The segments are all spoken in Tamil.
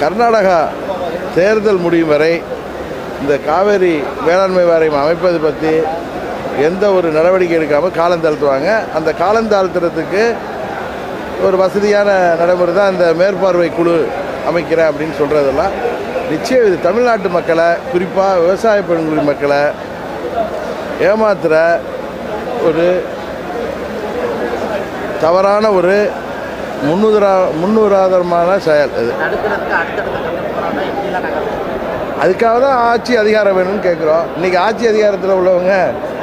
கர்நாடகா தேர்தல் முடியும் வரை இந்த காவேரி வேளாண்மை வாரியம் அமைப்பது பற்றி எந்த ஒரு நடவடிக்கை எடுக்காமல் காலம் தாழ்த்துவாங்க. அந்த காலம் தாழ்த்துறதுக்கு ஒரு வசதியான நடைமுறை தான் இந்த மேற்பார்வை குழு அமைக்கிறேன் அப்படின்னு சொல்கிறதெல்லாம் நிச்சயம் இது தமிழ்நாட்டு மக்களை குறிப்பாக விவசாய பெண்குடி மக்களை ஏமாத்துகிற ஒரு தவறான ஒரு முன்னுதரா முன்னுதாரணமான செயல் நகரும் அதுக்காக தான் ஆட்சி அதிகாரம் வேணும்னு கேட்குறோம் இன்றைக்கி ஆட்சி அதிகாரத்தில் உள்ளவங்க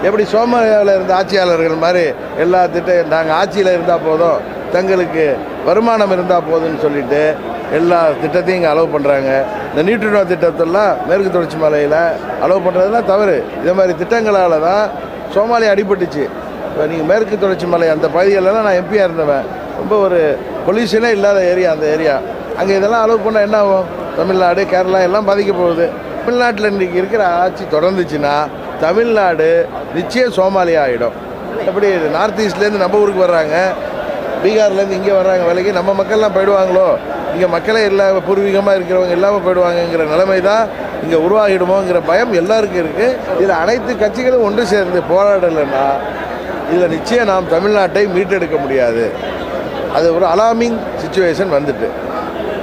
எப்படி சோமாலியாவில் இருந்த ஆட்சியாளர்கள் மாதிரி எல்லா திட்டம் நாங்கள் ஆட்சியில் இருந்தால் போதும் தங்களுக்கு வருமானம் இருந்தால் போதும்னு சொல்லிட்டு எல்லா திட்டத்தையும் இங்கே அலோவ் பண்ணுறாங்க இந்த நியூட்ரினோ திட்டத்தெல்லாம் மேற்கு தொடர்ச்சி மலையில் அலோவ் பண்ணுறதுலாம் தவறு. இதே மாதிரி திட்டங்களால் தான் சோமாலியா அடிபட்டுச்சு. இப்போ நீங்கள் மேற்கு தொடர்ச்சி மலை அந்த பகுதிகளெல்லாம் நான் எம்பியாக இருந்தவன். ரொம்ப ஒரு பொல்யூஷனே இல்லாத ஏரியா அந்த ஏரியா அங்கே இதெல்லாம் அலோவ் பண்ணால் என்ன ஆகும்? தமிழ்நாடு கேரளா எல்லாம் பாதிக்க போகுது தமிழ்நாட்டில் இன்றைக்கி இருக்கிற ஆட்சி தொடர்ந்துச்சுன்னா தமிழ்நாடு நிச்சயம் சோமாலியா ஆகிடும் எப்படி நார்த் ஈஸ்ட்லேருந்து நம்ம ஊருக்கு வர்றாங்க. பீகார்லேருந்து இங்கே வர்றாங்க. வேலைக்கு நம்ம மக்கள்லாம் போயிடுவாங்களோ? இங்கே மக்களே இல்லாம பூர்வீகமாக இருக்கிறவங்க இல்லாமல் போயிடுவாங்கங்கிற நிலைமை தான் இங்கே உருவாகிடுமோங்கிற பயம் எல்லாருக்கும் இருக்குது இதில் அனைத்து கட்சிகளும் ஒன்று சேர்ந்து போராடலைன்னா இதில் நிச்சயம் நாம் தமிழ்நாட்டை மீட்டெடுக்க முடியாது. அது ஒரு அலாமிங் சுச்சுவேஷன் வந்துட்டு.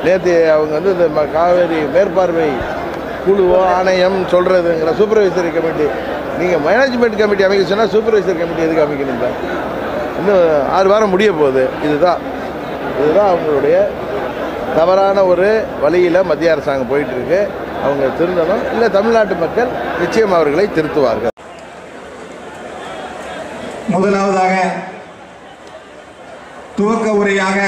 நேற்று அவங்க வந்து இந்த ம- காவேரி மேற்பார்வை குழுவோ ஆணையம் சொல்கிறதுங்கிற சூப்பர்வைசரி கமிட்டி நீங்கள் மேனேஜ்மெண்ட் கமிட்டி அமைக்க சொன்னால் சூப்பர்வைசர் கமிட்டி எதுக்கு அமைக்கணும் இன்னும் ஆறு வாரம் முடிய போகுது. இதுதான். இதுதான் அவங்களுடைய தவறான ஒரு வழியில் மத்திய அரசாங்கம் போயிட்டுருக்கு. அவங்க திருந்தணும். இல்லை தமிழ்நாட்டு மக்கள் நிச்சயம் அவர்களை திருத்துவார்கள். முதலாவதாக துவக்க முறையாக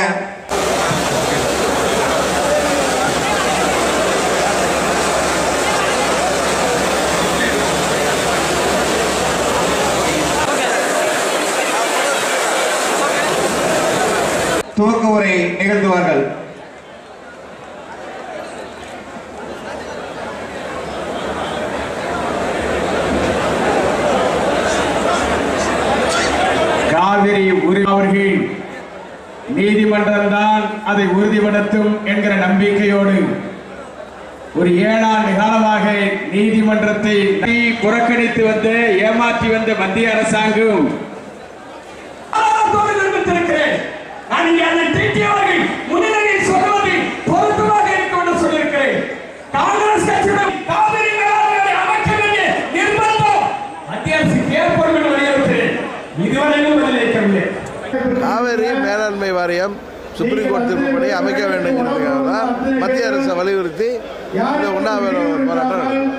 துவக்க உரை நிகழ்த்துவார்கள். காவிரி உரி அவர்கள் நீதிமன்றம் தான் அதை உறுதிப்படுத்தும் என்கிற நம்பிக்கையோடு ஒரு ஏழாண்டு காலமாக நீதிமன்றத்தை புறக்கணித்து வந்து ஏமாற்றி வந்த மத்திய அரசாங்கம். நான் இங்கே அதை காவேரி மேலாண்மை வாரியம் சுப்ரீம் கோர்ட் திருப்பப்படி அமைக்க வேண்டுங்கிறதுக்காக தான் மத்திய அரசை வலியுறுத்தி இந்த உண்ணாவிரதம்